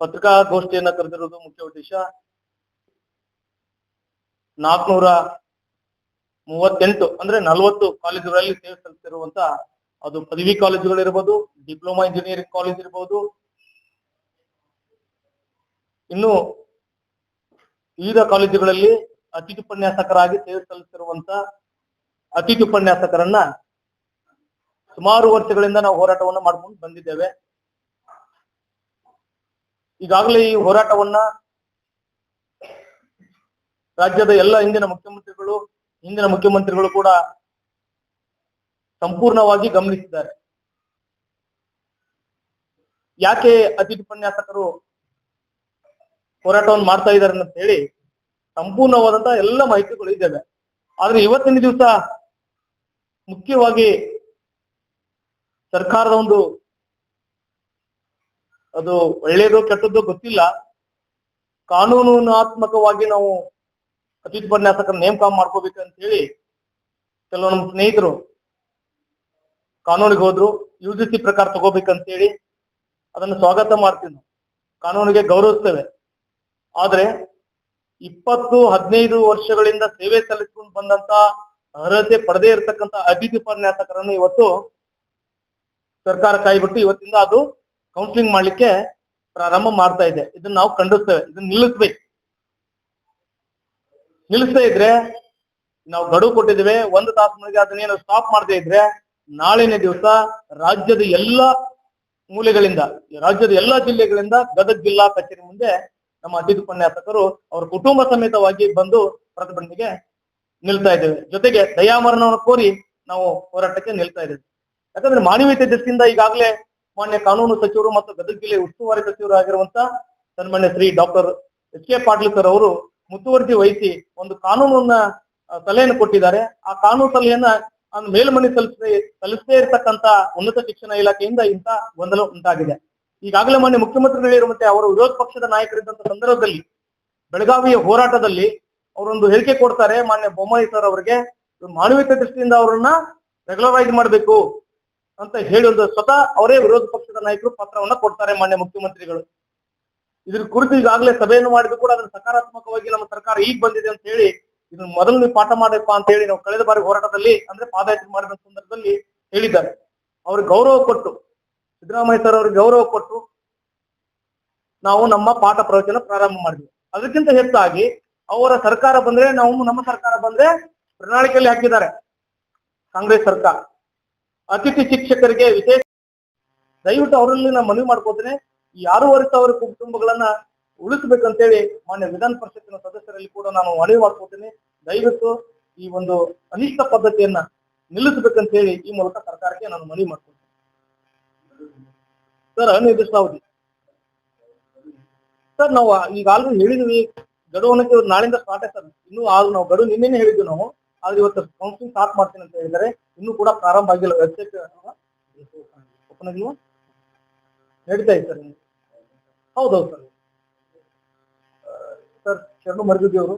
ಪತ್ರಿಕಾಗೋಷ್ಠಿಯನ್ನ ಕರೆದಿರೋದು ಮುಖ್ಯ ಉದ್ದೇಶ. ನಾಲ್ಕನೂರ ಮೂವತ್ತೆಂಟು ಅಂದ್ರೆ ನಲವತ್ತು ಕಾಲೇಜುಗಳಲ್ಲಿ ಸೇವೆ ಸಲ್ಲಿಸಿರುವಂತ ಅದು ಪದವಿ ಕಾಲೇಜುಗಳಿರ್ಬೋದು ಡಿಪ್ಲೊಮಾ ಇಂಜಿನಿಯರಿಂಗ್ ಕಾಲೇಜ್ ಇರ್ಬೋದು. ಇನ್ನು ವಿವಿಧ ಕಾಲೇಜುಗಳಲ್ಲಿ ಅತಿಥಿ ಉಪನ್ಯಾಸಕರಾಗಿ ಸೇವೆ ಸಲ್ಲಿಸಿರುವಂತ ಅತಿಥಿ ಉಪನ್ಯಾಸಕರನ್ನ ಸುಮಾರು ವರ್ಷಗಳಿಂದ ನಾವು ಹೋರಾಟವನ್ನು ಮಾಡ್ಕೊಂಡು ಬಂದಿದ್ದೇವೆ. ಈಗಾಗಲೇ ಈ ಹೋರಾಟವನ್ನ ರಾಜ್ಯದ ಎಲ್ಲ ಹಿಂದಿನ ಮುಖ್ಯಮಂತ್ರಿಗಳು ಹಿಂದಿನ ಮುಖ್ಯಮಂತ್ರಿಗಳು ಕೂಡ ಸಂಪೂರ್ಣವಾಗಿ ಗಮನಿಸಿದ್ದಾರೆ. ಯಾಕೆ ಅತಿಥಿ ಉಪನ್ಯಾಸಕರು ಹೋರಾಟವನ್ನು ಮಾಡ್ತಾ ಇದ್ದಾರೆ ಅಂತ ಹೇಳಿ ಸಂಪೂರ್ಣವಾದಂತಹ ಎಲ್ಲ ಮಾಹಿತಿಗಳು ಇದ್ದಾವೆ. ಆದ್ರೆ ಇವತ್ತಿನ ದಿವಸ ಮುಖ್ಯವಾಗಿ ಸರ್ಕಾರದ ಒಂದು ಅದು ಒಳ್ಳೇದು ಕೆಟ್ಟದ್ದು ಗೊತ್ತಿಲ್ಲ. ಕಾನೂನಾತ್ಮಕವಾಗಿ ನಾವು ಅತಿಥಿ ಉಪನ್ಯಾಸಕರ ನೇಮಕ ಮಾಡ್ಕೋಬೇಕು ಅಂತ ಹೇಳಿ ಕೆಲವು ಸ್ನೇಹಿತರು ಕಾನೂನಿಗೆ ಹೋದ್ರು ಯು ಜಿ ಸಿ ಪ್ರಕಾರ ತಗೋಬೇಕಂತ ಹೇಳಿ ಅದನ್ನು ಸ್ವಾಗತ ಮಾಡ್ತೀನಿ ಕಾನೂನಿಗೆ ಗೌರವಿಸ್ತೇವೆ. ಆದ್ರೆ ಇಪ್ಪತ್ತು, ಹದಿನೈದು ವರ್ಷಗಳಿಂದ ಸೇವೆ ಸಲ್ಲಿಸಿಕೊಂಡು ಬಂದಂತ ಅರ್ಹತೆ ಪಡೆದೇ ಇರತಕ್ಕಂತ ಅತಿಥಿ ಉಪನ್ಯಾಸಕರನ್ನು ಇವತ್ತು ಸರ್ಕಾರ ಕಾಯ್ಬಿಟ್ಟು ಇವತ್ತಿಂದ ಅದು ಕೌನ್ಸಿಲಿಂಗ್ ಮಾಡ್ಲಿಕ್ಕೆ ಪ್ರಾರಂಭ ಮಾಡ್ತಾ ಇದೆ. ಇದನ್ನ ನಾವು ಖಂಡಿಸ್ತೇವೆ. ಇದನ್ನ ನಿಲ್ಲಿಸ್ಬೇಕು. ನಿಲ್ಲಿಸ್ತಾ ಇದ್ರೆ ನಾವು ಗಡುವು ಕೊಟ್ಟಿದ್ದೇವೆ. ಒಂದು ತಾಸಿನೊಳಗೆ ಅದನ್ನೇನು ಸ್ಟಾಪ್ ಮಾಡದೇ ಇದ್ರೆ ನಾಳಿನ ದಿವಸ ರಾಜ್ಯದ ಎಲ್ಲ ಮೂಲೆಗಳಿಂದ, ರಾಜ್ಯದ ಎಲ್ಲಾ ಜಿಲ್ಲೆಗಳಿಂದ ಗದಗ ಜಿಲ್ಲಾ ಕಚೇರಿ ಮುಂದೆ ನಮ್ಮ ಅತಿಥಿ ಉಪನ್ಯಾಸಕರು ಅವರ ಕುಟುಂಬ ಸಮೇತವಾಗಿ ಬಂದು ಪ್ರತಿಭಟನೆಗೆ ನಿಲ್ತಾ ಇದ್ದೇವೆ. ಜೊತೆಗೆ ದಯಾಮರಣವನ್ನು ಕೋರಿ ನಾವು ಹೋರಾಟಕ್ಕೆ ನಿಲ್ತಾ ಇದ್ದೇವೆ. ಯಾಕಂದ್ರೆ ಮಾನವೀಯತೆ ದೃಷ್ಟಿಯಿಂದ ಈಗಾಗಲೇ ಮಾನ್ಯ ಕಾನೂನು ಸಚಿವರು ಮತ್ತು ಗದಗ ಜಿಲ್ಲೆ ಉಸ್ತುವಾರಿ ಸಚಿವರು ಆಗಿರುವಂತ ಸನ್ಮಾನ್ಯ Shri doctor H K Patil sir ಅವರು ಮುತುವರ್ಜಿ ವಹಿಸಿ ಒಂದು ಕಾನೂನನ್ನ ಸಲಹೆಯನ್ನು ಕೊಟ್ಟಿದ್ದಾರೆ. ಆ ಕಾನೂನು ಸಲಹೆಯನ್ನ ಮೇಲ್ಮನೆ ಸಲ್ಲಿಸದೆ ಸಲ್ಲಿಸದೇ ಇರತಕ್ಕಂತ ಉನ್ನತ ಶಿಕ್ಷಣ ಇಲಾಖೆಯಿಂದ ಇಂಥ ಗೊಂದಲ ಉಂಟಾಗಿದೆ. ಈಗಾಗಲೇ ಮಾನ್ಯ ಮುಖ್ಯಮಂತ್ರಿಗಳು ಮತ್ತೆ ಅವರ ವಿರೋಧ ಪಕ್ಷದ ನಾಯಕರಿದ್ದಂತ ಸಂದರ್ಭದಲ್ಲಿ, ಬೆಳಗಾವಿಯ ಹೋರಾಟದಲ್ಲಿ ಅವರೊಂದು ಹೇಳಿಕೆ ಕೊಡ್ತಾರೆ. ಮಾನ್ಯ ಬೊಮ್ಮಾಯಿ ಸರ್ ಅವರಿಗೆ ಮಾನವೀಯ ಮಾನವೀಯತೆ ದೃಷ್ಟಿಯಿಂದ ಅವರನ್ನ ರೆಗ್ಯುಲರೈಸ್ ಮಾಡಬೇಕು. ಅಂತ ಹೇಳುವುದು ಸ್ವತಃ ಅವರೇ ವಿರೋಧ ಪಕ್ಷದ ನಾಯಕರು ಪತ್ರವನ್ನ ಕೊಡ್ತಾರೆ ಮಾನ್ಯ ಮುಖ್ಯಮಂತ್ರಿಗಳು. ಇದ್ರ ಕುರಿತು ಈಗಾಗಲೇ ಸಭೆಯನ್ನು ಮಾಡಿದ್ರು ಕೂಡ ಅದನ್ನ ಸಕಾರಾತ್ಮಕವಾಗಿ ನಮ್ಮ ಸರ್ಕಾರ ಈಗ ಬಂದಿದೆ ಅಂತ ಹೇಳಿ, ಇದನ್ನ ಮೊದಲು ನೀವು ಪಾಠ ಮಾಡಪ್ಪ ಅಂತ ಹೇಳಿ ನಾವು ಕಳೆದ ಬಾರಿ ಹೋರಾಟದಲ್ಲಿ, ಅಂದ್ರೆ ಪಾದಯಾತ್ರೆ ಮಾಡಿದ ಸಂದರ್ಭದಲ್ಲಿ ಹೇಳಿದ್ದಾರೆ. ಅವ್ರಿಗೆ ಗೌರವ ಕೊಟ್ಟು, ಸಿದ್ದರಾಮಯ್ಯ ಸರ್ ಅವ್ರಿಗೆ ಗೌರವ ಕೊಟ್ಟು ನಾವು ನಮ್ಮ ಪಾಠ ಪ್ರವಚನ ಪ್ರಾರಂಭ ಮಾಡಿದ್ವಿ. ಅದಕ್ಕಿಂತ ಹೆಚ್ಚಾಗಿ ಅವರ ಸರ್ಕಾರ ಬಂದ್ರೆ, ನಾವು ನಮ್ಮ ಸರ್ಕಾರ ಬಂದ್ರೆ ಪ್ರಣಾಳಿಕೆಯಲ್ಲಿ ಹಾಕಿದ್ದಾರೆ ಕಾಂಗ್ರೆಸ್ ಸರ್ಕಾರ. ಅತಿಥಿ ಶಿಕ್ಷಕರಿಗೆ ವಿಶೇಷ ದಯವಿಟ್ಟು ಅವರಲ್ಲಿ ನಾನು ಮನವಿ ಮಾಡ್ಕೋತೇನೆ ಈ ಆರೂವರೆ ಸಾವಿರ ಕುಟುಂಬಗಳನ್ನ ಉಳಿಸ್ಬೇಕಂತೇಳಿ ಮಾನ್ಯ ವಿಧಾನ ಪರಿಷತ್ತಿನ ಸದಸ್ಯರಲ್ಲಿ ಕೂಡ ನಾನು ಮನವಿ ಮಾಡ್ಕೋತೇನೆ ದಯವಿಟ್ಟು ಈ ಒಂದು ಅನಿಷ್ಟ ಪದ್ಧತಿಯನ್ನ ನಿಲ್ಲಿಸಬೇಕಂತ ಹೇಳಿ ಈ ಮೂಲಕ ಸರ್ಕಾರಕ್ಕೆ ನಾನು ಮನವಿ ಮಾಡ್ಕೊತೀನಿ ಸರ್, ಅನಿರ್ದಿಷ್ಟಾವಧಿ. ಸರ್, ನಾವು ಈಗ ಆಲ್ರೆಡಿ ಹೇಳಿದ್ವಿ ಗಡುವನಕ್ಕೆ ನಾಳಿಂದ ಸ್ಟಾರ್ಟ್ ಸರ್. ಇನ್ನೂ ಆಗ ನಾವು ಗಡುವು ನಿನ್ನೆನೆ ಹೇಳಿದ್ವಿ ನಾವು. ಆದ್ರೆ ಇವತ್ತು ಕೌನ್ಸಿಲಿಂಗ್ ಸ್ಟಾರ್ಟ್ ಮಾಡ್ತೀನಿ ಅಂತ ಹೇಳಿದ್ದಾರೆ. ಇನ್ನೂ ಕೂಡ ಪ್ರಾರಂಭ ಆಗಿಲ್ಲ. ವೆಬ್ಸೈಟ್ ಓಪನ್ ಆಗಿಲ್ವಾ? ನಡೀತಾ ಇದೆ ಸರ್. ಹೌದೌದು ಸರ್. ಸರ್, ಶರಣು ಮರಗುದ್ದಿ ಅವರು